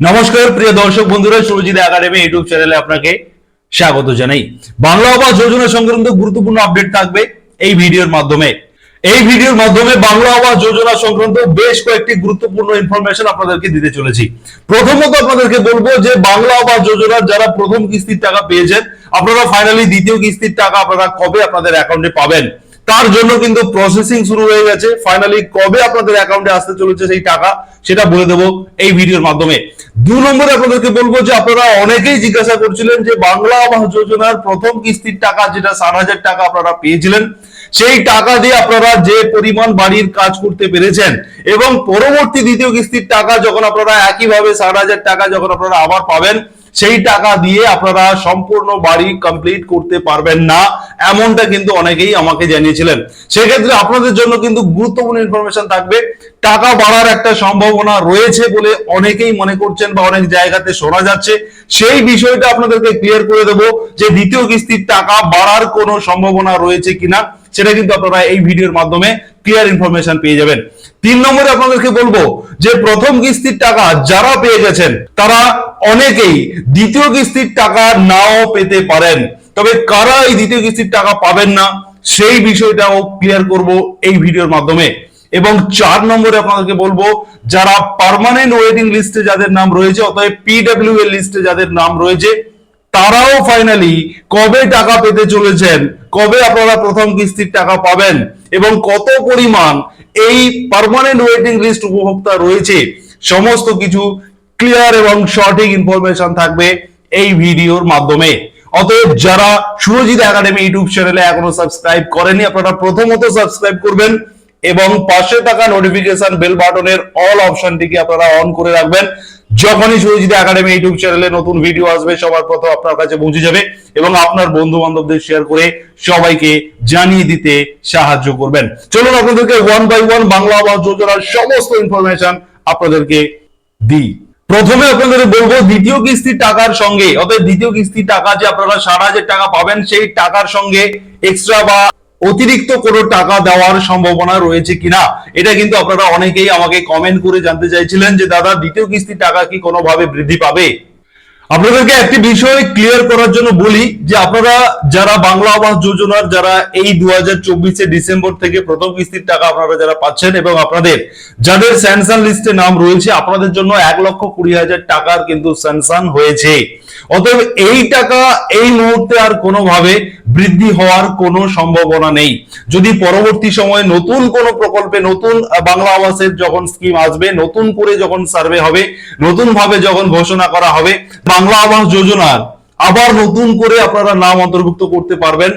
নমস্কার, প্রিয় দর্শক বন্ধুরা, সুরজিৎ একাডেমি ইউটিউব চ্যানেলে আপনাকে স্বাগত জানাই। বাংলা আবাস যোজনা সংক্রান্ত গুরুত্বপূর্ণ আপডেট থাকবে এই ভিডিওর মাধ্যমে। এই ভিডিওর মাধ্যমে বাংলা আবাস যোজনা সংক্রান্ত বেশ কয়েকটি গুরুত্বপূর্ণ ইনফরমেশন আপনাদেরকে দিতে চলেছি। প্রথমত আপনাদেরকে বলব যে, বাংলা আবাস যোজনার যারা প্রথম কিস্তির টাকা পেয়েছেন, আপনারা ফাইনালি দ্বিতীয় কিস্তির টাকা আপনারা কবে আপনাদের অ্যাকাউন্টে পাবেন? তার জন্য কিন্তু প্রসেসিং শুরু হয়ে গেছে। ফাইনালি কবে আপনাদের অ্যাকাউন্টে আসতে চলেছে সেই টাকা, সেটা বলে দেবো এই ভিডিওর মাধ্যমে। দু নম্বরে আপনাদেরকে বলব যে আপনারা অনেকেই জিজ্ঞাসা করছিলেন যে বাংলা আবাস যোজনার প্রথম কিস্তির টাকা, যেটা ষাট হাজার টাকা আপনারা পেয়েছিলেন, সেই টাকা দিয়ে আপনারা যে পরিমাণ বাড়ির কাজ করতে পেরেছেন এবং পরবর্তী দ্বিতীয় কিস্তির টাকা যখন আপনারা একইভাবে ষাট হাজার টাকা যখন আপনারা আবার পাবেন সেই টাকা দিয়ে আপনারা সম্পূর্ণ বাড়ি কমপ্লিট করতে পারবেন না, এমনটা কিন্তু অনেকেই আমাকে জানিয়েছিলেন। সেক্ষেত্রে আপনাদের জন্য কিন্তু গুরুত্বপূর্ণ ইনফরমেশন থাকবে, টাকা বাড়ার একটা সম্ভাবনা রয়েছে বলে অনেকেই মনে করছেন বা অনেক জায়গাতে শোনা যাচ্ছে। সেই বিষয়টা আপনাদেরকে ক্লিয়ার করে দেবো যে দ্বিতীয় কিস্তির টাকা বাড়ার কোনো সম্ভাবনা রয়েছে কিনা, সেটা কিন্তু আপনারা এই ভিডিওর মাধ্যমে ক্লিয়ার ইনফরমেশন পেয়ে যাবেন। তিন নম্বরে আপনাদেরকে বলব যে প্রথম কিস্তির টাকা যারা পেয়ে গেছেন, তারা অনেকেই দ্বিতীয় কিস্তির টাকা নাও পেতে পারেন। তবে কারা এই দ্বিতীয় কিস্তির টাকা পাবেন না, সেই বিষয়টাও ক্লিয়ার করব এই ভিডিওর মাধ্যমে। এবং চার নম্বরে আপনাদেরকে বলব, যারা পার্মানেন্ট ওয়েটিং লিস্টে যাদের নাম রয়েছে, অতএব পিডব্লিউ এর লিস্টে যাদের নাম রয়েছে তারাও ফাইনালি কবে টাকা পেতে চলেছেন, কবে আপনারা প্রথম কিস্তির টাকা পাবেন এবং কত পরিমাণ এই পার্মানেন্ট ওয়েটিং লিস্ট উপভোক্তা রয়েছে, সমস্ত কিছু ক্লিয়ার এবং সঠিক ইনফরমেশন থাকবে এই ভিডিওর মাধ্যমে। অতএব যারা সুরজিৎ একাডেমি ইউটিউব চ্যানেলে এখনও সাবস্ক্রাইব করেনি আপনারা প্রথমত সাবস্ক্রাইব করবেন এবং পাশে থাকা নোটিফিকেশন বেল বাটনের অল অপশনটিকে আপনারা অন করে রাখবেন? যখনই সুরজিৎ একাডেমি ইউটিউব চ্যানেলে নতুন ভিডিও আসবে, সবার প্রথম আপনার কাছে পৌঁছে যাবে এবং আপনার বন্ধু বান্ধবদের শেয়ার করে সবাইকে জানিয়ে দিতে সাহায্য করবেন। চলুন আপনাদেরকে ওয়ান বাই ওয়ান বাংলা আবাস যোজনার সমস্ত ইনফরমেশন আপনাদেরকে দিই। প্রথমে আপনাদের বলব, দ্বিতীয় কিস্তির টাকার সঙ্গে, অর্থাৎ দ্বিতীয় কিস্তির টাকা যে আপনারা ষাট হাজার টাকা পাবেন, সেই টাকার সঙ্গে এক্সট্রা বা অতিরিক্ত কোনো টাকা দেওয়ার সম্ভাবনা রয়েছে কিনা? এটা কিন্তু আপনারা অনেকেই আমাকে কমেন্ট করে জানতে চাইছিলেন যে, দাদা, দ্বিতীয় কিস্তির টাকা কি কোনোভাবে বৃদ্ধি পাবে? আপনাদেরকে একটি বিষয় ক্লিয়ার করার জন্য বলি যে আপনারা যারা বাংলা আবাস যোজনার, যারা এই দু হাজার ডিসেম্বর থেকে প্রথম কিস্তির টাকা আপনারা যারা পাচ্ছেন এবং আপনাদের, যাদের স্যাংশন লিস্টে নাম রয়েছে, আপনাদের জন্য এক লক্ষ কুড়ি হাজার টাকার কিন্তু স্যাংশন হয়েছে। অতএব এই টাকা এই মুহূর্তে আর কোনোভাবে বৃদ্ধি হওয়ার কোনো সম্ভাবনা নেই। যদি পরবর্তী সময়ে নতুন কোনো প্রকল্পে নতুন বাংলা আবাসের যখন স্কিম আসবে, নতুন করে যখন সার্ভে হবে নতুন ভাবে যখন ঘোষণা করা হবে বাংলা আবাস যোজনার আবার নতুন করে আপনারা নাম অন্তর্ভুক্ত করতে পারবেন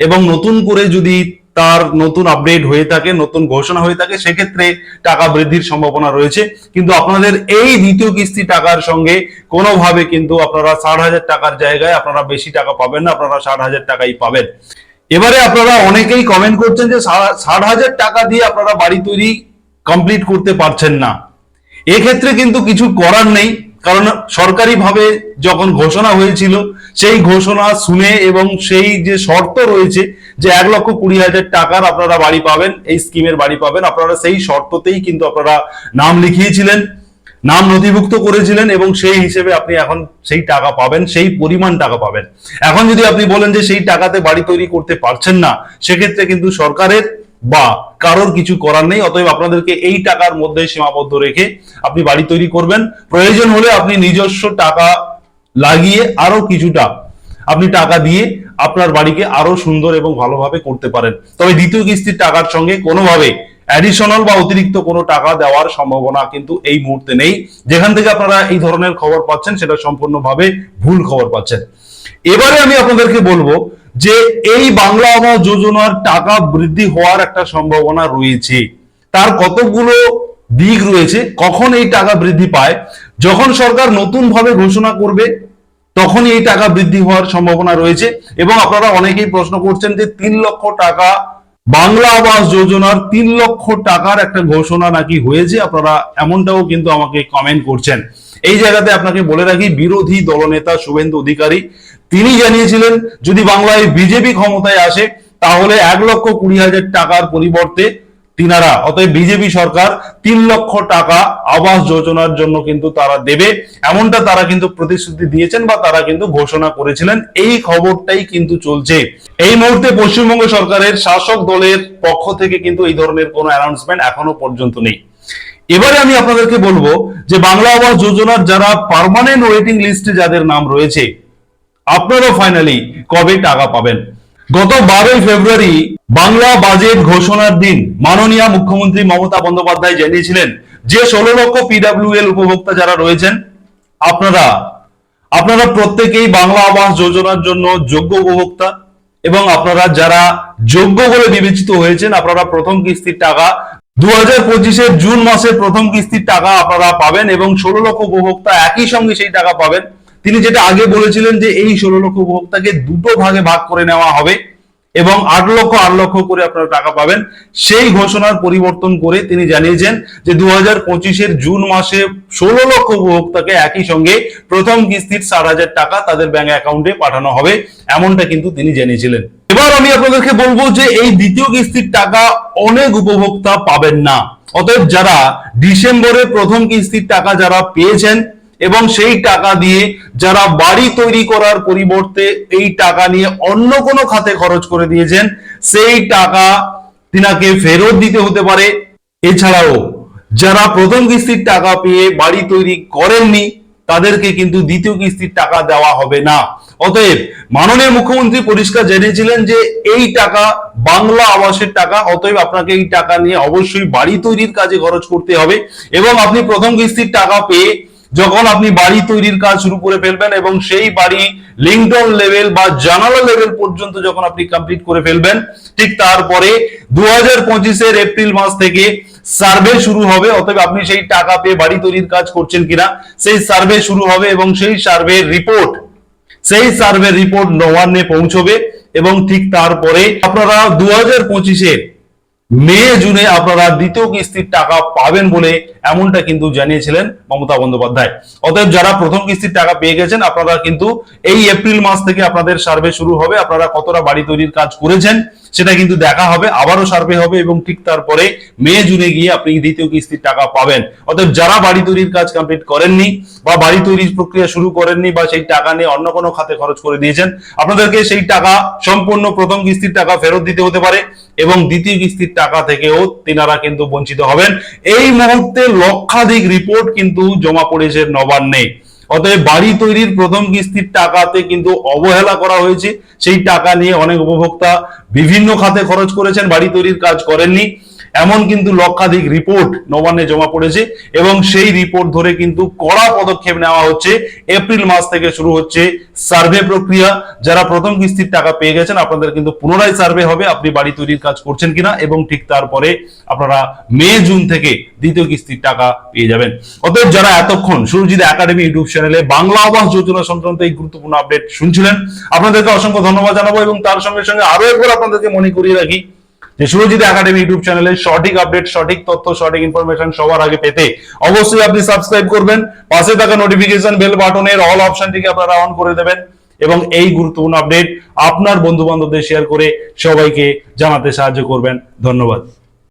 এবং নতুন করে যদি তার নতুন আপডেট হয়ে থাকে, নতুন ঘোষণা হয়ে থাকে, সেক্ষেত্রে টাকা বৃদ্ধির সম্ভাবনা রয়েছে। কিন্তু আপনাদের এই দ্বিতীয় কিস্তি টাকার সঙ্গে কোনোভাবে কিন্তু আপনারা ষাট হাজার টাকার জায়গায় আপনারা বেশি টাকা পাবেন না, আপনারা ষাট হাজার টাকাই পাবেন। এবারে আপনারা অনেকেই কমেন্ট করছেন যে ষাট হাজার টাকা দিয়ে আপনারা বাড়ি তৈরি কমপ্লিট করতে পারছেন না। এক্ষেত্রে কিন্তু কিছু করার নেই। কারণ সরকারিভাবে যখন ঘোষণা হয়েছিল, সেই ঘোষণা শুনে এবং সেই যে শর্ত রয়েছে যে এক লক্ষ কুড়ি হাজার টাকার আপনারা বাড়ি পাবেন, এই স্কিমের বাড়ি পাবেন, আপনারা সেই শর্ততেই কিন্তু আপনারা নাম লিখিয়েছিলেন, নাম নথিভুক্ত করেছিলেন এবং সেই হিসেবে আপনি এখন সেই টাকা পাবেন, সেই পরিমাণ টাকা পাবেন। এখন যদি আপনি বলেন যে সেই টাকাতে বাড়ি তৈরি করতে পারছেন না, সেক্ষেত্রে কিন্তু সরকারের বা কারোর কিছু করার নেই, অতএব আপনাদেরকে এই টাকার মধ্যে সীমাবদ্ধ রেখে আপনি বাড়ি তৈরি করবেন। প্রয়োজন হলে আপনি নিজস্ব টাকা লাগিয়ে আরও কিছুটা আপনি টাকা দিয়ে আপনার বাড়িকে আরও সুন্দর এবং ভালোভাবে করতে পারেন। তবে দ্বিতীয় কিস্তির টাকার সঙ্গে কোনোভাবে অ্যাডিশনাল বা অতিরিক্ত কোনো টাকা দেওয়ার সম্ভাবনা কিন্তু এই মুহূর্তে নেই। যেখান থেকে আপনারা এই ধরনের খবর পাচ্ছেন, সেটা সম্পূর্ণভাবে ভুল খবর পাচ্ছেন। এবারে আমি আপনাদেরকে বলব যে এই বাংলা আবাস যোজনার টাকা বৃদ্ধি হওয়ার একটা সম্ভাবনা রয়েছে। তার কতগুলো দিক রয়েছে, কখন এই টাকা বৃদ্ধি পায়, যখন সরকার নতুন ভাবে ঘোষণা করবে, তখনই এই টাকা বৃদ্ধি হওয়ার সম্ভাবনা রয়েছে। এবং আপনারা অনেকেই প্রশ্ন করছেন যে তিন লক্ষ টাকা বাংলা আবাস যোজনার তিন লক্ষ টাকার একটা ঘোষণা নাকি হয়েছে? আপনারা এমনটাও কিন্তু আমাকে কমেন্ট করছেন। এই জায়গাতে আপনাকে বলে রাখি, বিরোধী দলনেতা শুভেন্দু অধিকারী, তিনি জানিয়েছিলেন, যদি বাংলায় বিজেপি ক্ষমতায় আসে, তাহলে এক লক্ষ কুড়ি হাজার টাকার পরিবর্তে তিনারা, অতএব বিজেপি সরকার তিন লক্ষ টাকা আবাস যোজনার জন্য কিন্তু তারা দেবে। এমনটা তারা কিন্তু প্রতিশ্রুতি দিয়েছেন বা তারা কিন্তু ঘোষণা করেছিলেন। এই খবরটাই কিন্তু চলছে। এই মুহূর্তে পশ্চিমবঙ্গ সরকারের শাসক দলের পক্ষ থেকে কিন্তু এই ধরনের কোনো অ্যানাউন্সমেন্ট এখনও পর্যন্ত নেই। এবারে আমি আপনাদেরকে বলব যে বাংলা আবাস যোজনার যারা পার্মানেন্ট ওয়েটিং লিস্টে যাদের নাম রয়েছে, আপনারাও ফাইনালি কবে টাকা পাবেন? গত বারোই ফেব্রুয়ারি বাংলা বাজেট ঘোষণার দিন মাননীয় মুখ্যমন্ত্রী মমতা বন্দ্যোপাধ্যায় জানিয়েছিলেন যে ষোলো লক্ষ পিডাব্লিউএল উপভোক্তা যারা রয়েছেন, আপনারা আপনারা প্রত্যেকেই বাংলা আবাস যোজনার জন্য যোগ্য উপভোক্তা এবং আপনারা যারা যোগ্য বলে বিবেচিত হয়েছেন, আপনারা প্রথম কিস্তির টাকা দু হাজার জুন মাসের প্রথম কিস্তির টাকা আপনারা পাবেন এবং ষোলো লক্ষ উপভোক্তা একই সঙ্গে সেই টাকা পাবেন। তিনি যেটা আগে বলেছিলেন যে এই ষোলো লক্ষ উপভোক্তাকে দুটো ভাগে ভাগ করে নেওয়া হবে। এবং আট লক্ষ আট লক্ষ করে আপনারা টাকা পাবেন। সেই ঘোষণার পরিবর্তন করে তিনি জানিয়েছেন যে দু হাজার পঁচিশের জুন মাসে ষোলো লক্ষ উপভোক্তাকে একই সঙ্গে প্রথম কিস্তির ষাট হাজার টাকা তাদের ব্যাংক অ্যাকাউন্টে পাঠানো হবে, এমনটা কিন্তু তিনি জানিয়েছিলেন। এবার আমি আপনাদেরকে বলব যে এই দ্বিতীয় কিস্তির টাকা অনেক উপভোক্তা পাবেন না। অতএব যারা ডিসেম্বরে প্রথম কিস্তির টাকা যারা পেয়েছেন এবং সেই টাকা দিয়ে যারা বাড়ি তৈরি করার পরিবর্তে এই টাকা নিয়ে অন্য কোনো খাতে খরচ করে দিয়েছেন, সেই টাকা তিনাকে ফেরত দিতে হতে পারে। এছাড়াও যারা প্রথম কিস্তির টাকা পেয়ে বাড়ি তৈরি করেননি, তাদেরকে কিন্তু দ্বিতীয় কিস্তির টাকা দেওয়া হবে না। অতএব মাননীয় মুখ্যমন্ত্রী পরিষ্কার জানিয়েছিলেন যে এই টাকা বাংলা আবাসের টাকা, অতএব আপনাকে এই টাকা নিয়ে অবশ্যই বাড়ি তৈরির কাজে খরচ করতে হবে এবং আপনি প্রথম কিস্তির টাকা পেয়ে যখন আপনি বাড়ি তৈরির কাজ শুরু করে ফেলবেন এবং সেই বাড়ি লিংটন লেভেল বা জানালা লেভেল পর্যন্ত যখন আপনি কমপ্লিট করে ফেলবেন, ঠিক তারপরে দু হাজার পঁচিশের এপ্রিল মাস থেকে সার্ভে শুরু হবে, অতএব আপনি সেই টাকা পেয়ে বাড়ি তৈরির কাজ করছেন কিনা, সেই সার্ভে শুরু হবে এবং সেই সার্ভে রিপোর্ট সেই সার্ভে রিপোর্ট নবান্নে পৌঁছবে এবং ঠিক তারপরে আপনারা দু হাজার পঁচিশের মে, জুনে আপনারা দ্বিতীয় কিস্তির টাকা পাবেন বলে এমনটা কিন্তু জানিয়েছিলেন মমতা বন্দ্যোপাধ্যায়। অতএব যারা প্রথম কিস্তির টাকা পেয়ে গেছেন, আপনারা কিন্তু এই এপ্রিল মাস থেকে আপনাদের সার্ভে শুরু হবে। আপনারা কতটা বাড়ি তৈরির কাজ করেছেন সেটা কিন্তু দেখা হবে, আবারও সার্ভে হবে এবং ঠিক তারপরে মে, জুনে গিয়ে আপনি দ্বিতীয় কিস্তির টাকা পাবেন। অতএব যারা বাড়ি তৈরির কাজ কমপ্লিট করেননি বা বাড়ি তৈরির প্রক্রিয়া শুরু করেননি বা সেই টাকা নিয়ে অন্য কোনো খাতে খরচ করে দিয়েছেন, আপনাদেরকে সেই টাকা সম্পূর্ণ প্রথম কিস্তির টাকা ফেরত দিতে হতে পারে। এবং দ্বিতীয় কিস্তির টাকা থেকেও তিনারা কিন্তু বঞ্চিত হবেন। এই মুহূর্তে লক্ষাধিক রিপোর্ট কিন্তু জমা পড়েছে নবান্নে। অতএব বাড়ি তৈরির প্রথম কিস্তির টাকাতে কিন্তু অবহেলা করা হয়েছে। সেই টাকা নিয়ে অনেক উপভোক্তা বিভিন্ন খাতে খরচ করেছেন, বাড়ি তৈরির কাজ করেননি। এমন কিন্তু লক্ষাধিক রিপোর্ট নবান্নে জমা পড়েছে এবং সেই রিপোর্ট ধরে কিন্তু কড়া পদক্ষেপ নেওয়া হচ্ছে। এপ্রিল মাস থেকে শুরু হচ্ছে সার্ভে প্রক্রিয়া। যারা প্রথম কিস্তির টাকা পেয়ে গেছেন, আপনাদের কিন্তু পুনরায় সার্ভে হবে, আপনি বাড়ি তৈরির কাজ করছেন কিনা এবং ঠিক তারপরে আপনারা মে, জুন থেকে দ্বিতীয় কিস্তির টাকা পেয়ে যাবেন। অতএব যারা এতক্ষণ সুরজিৎ একাডেমি ইউটিউব চ্যানেলে বাংলা আবাস যোজনা সংক্রান্ত এই গুরুত্বপূর্ণ আপডেট শুনছিলেন, আপনাদেরকে অসংখ্য ধন্যবাদ জানাব এবং তার সঙ্গে সঙ্গে আরও একবার আপনাদেরকে মনে করিয়ে রাখি যে সুরজিৎ একাডেমি ইউটিউব চ্যানেলে সঠিক আপডেট সঠিক তথ্য, সঠিক ইনফরমেশন সবার আগে পেতে অবশ্যই আপনি সাবস্ক্রাইব করবেন। পাশে থাকা নোটিফিকেশন বেল বাটনের অল অপশনটিকে আপনারা অন করে দেবেন এবং এই গুরুত্বপূর্ণ আপডেট আপনার বন্ধু বান্ধবদের শেয়ার করে সবাইকে জানাতে সাহায্য করবেন। ধন্যবাদ।